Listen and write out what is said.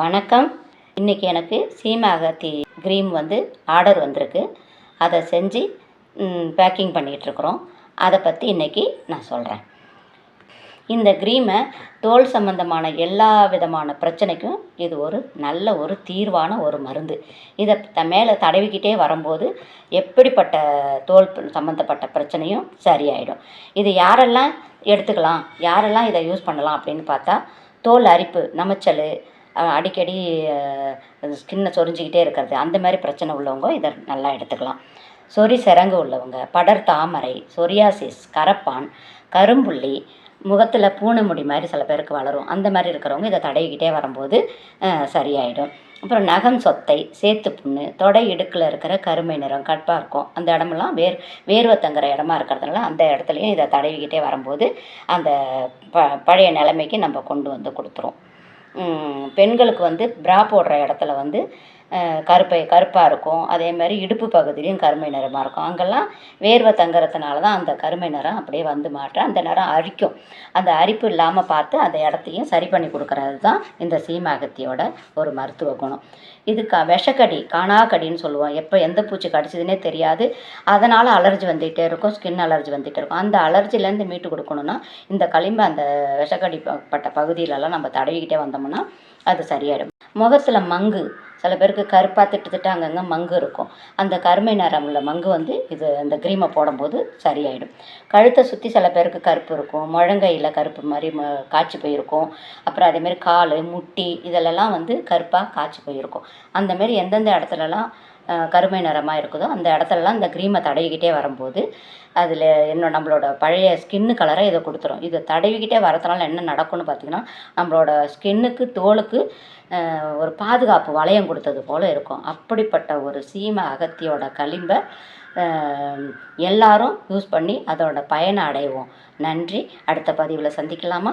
வணக்கம். இன்றைக்கி எனக்கு சீமாகத்தி க்ரீம் வந்து ஆர்டர் வந்திருக்கு. அதை செஞ்சு பேக்கிங் பண்ணிகிட்ருக்குறோம் அதை பற்றி இன்றைக்கி நான் சொல்கிறேன் இந்த க்ரீமை தோல் சம்பந்தமான எல்லா விதமான பிரச்சனைக்கும் இது ஒரு நல்ல ஒரு தீர்வான ஒரு மருந்து. இதை த மேலே தடவிக்கிட்டே வரும்போது எப்படிப்பட்ட தோல் சம்மந்தப்பட்ட பிரச்சனையும் சரியாயிடும். இது யாரெல்லாம் எடுத்துக்கலாம் யாரெல்லாம் இதை யூஸ் பண்ணலாம் அப்படின்னு பார்த்தா தோல் அரிப்பு நமைச்சல் அடிக்கடி ஸ்கின்னை சொரிஞ்சிக்கிட்டே இருக்கிறது. அந்த மாதிரி பிரச்சனை உள்ளவங்க இதை நல்லா எடுத்துக்கலாம். சொறி சிரங்கு உள்ளவங்க படர் தாமரை சொரியாசிஸ் கரப்பான் கரும்புள்ளி முகத்தில் பூனை முடி மாதிரி சில பேருக்கு வளரும். அந்த மாதிரி இருக்கிறவங்க இதை தடவிக்கிட்டே வரும்போது சரியாயிடும். அப்புறம் நகம் சொத்தை சேத்து புண்ணு தொடை இடுக்கில் இருக்கிற கருமை நிறம் கட்பாக இருக்கும். அந்த இடமெல்லாம் வேர் வேர்வை தங்குற இடமா இருக்கிறதுனால அந்த இடத்துலையும் இதை தடவிக்கிட்டே வரும்போது அந்த ப பழைய நிலைமைக்கு நம்ம கொண்டு வந்து கொடுத்துரும். பெண்களுக்கு வந்து ப்ரா போடுற இடத்துல வந்து கருப்பை கருப்பாக இருக்கும். அதே மாதிரி இடுப்பு பகுதியிலையும் கருமை நிறமாக இருக்கும். அங்கெல்லாம் வேர்வை தங்குறதுனால தான் அந்த கருமை நிறம் அப்படியே வந்து மாற்ற அந்த நிறம் அரிக்கும். அந்த அரிப்பு இல்லாமல் பார்த்து அந்த இடத்தையும் சரி பண்ணி கொடுக்கறது தான் இந்த சீமாகத்தியோட ஒரு மருத்துவ குணம். இதுக்கு விஷக்கடி காணாக்கடின்னு சொல்லுவோம். எப்போ எந்த பூச்சி கடிச்சதுன்னே தெரியாது. அதனால் அலர்ஜி வந்துகிட்டே இருக்கும். ஸ்கின் அலர்ஜி வந்துகிட்டே இருக்கும். அந்த அலர்ஜிலேருந்து மீட்டு கொடுக்கணுன்னா இந்த களிம்பு அந்த விஷக்கடி ப- பட்ட பகுதியிலலாம் நம்ம தடவிக்கிட்டே வந்தோம்னா அது சரியாயிடும். முகத்தில் மங்கு சில பேருக்கு கருப்பாக திட்டு திட்டு அங்கங்கே மங்கு இருக்கும். அந்த கருமை நிறம் உள்ள மங்கு வந்து இது அந்த க்ரீமை போடும்போது சரியாயிடும். கழுத்தை சுற்றி சில பேருக்கு கருப்பு இருக்கும். முழங்கையில் கருப்பு மாதிரி ம காய்ச்சி போயிருக்கும். அப்புறம் அதேமாரி கால் முட்டி இதிலெல்லாம் வந்து கருப்பாக காய்ச்சி போயிருக்கும். அந்தமாரி எந்தெந்த இடத்துலலாம் கருமை நிறமாக இருக்குதோ அந்த இடத்துலலாம் இந்த க்ரீமை தடவிக்கிட்டே வரும்போது அதில் என்ன நம்மளோட பழைய ஸ்கின்னு கலரை இதை கொடுத்துரும். இதை தடவிக்கிட்டே வரதுனால என்ன நடக்கும்னு பார்த்தீங்கன்னா நம்மளோட ஸ்கின்னுக்கு தோலுக்கு ஒரு பாதுகாப்பு வளையம் கொடுத்தது போல் இருக்கும். அப்படிப்பட்ட ஒரு சீம அகத்தியோட களிம்பை எல்லாரும் யூஸ் பண்ணி அதோட பயனை அடைவோம். நன்றி. அடுத்த பதிவில் சந்திக்கலாமா?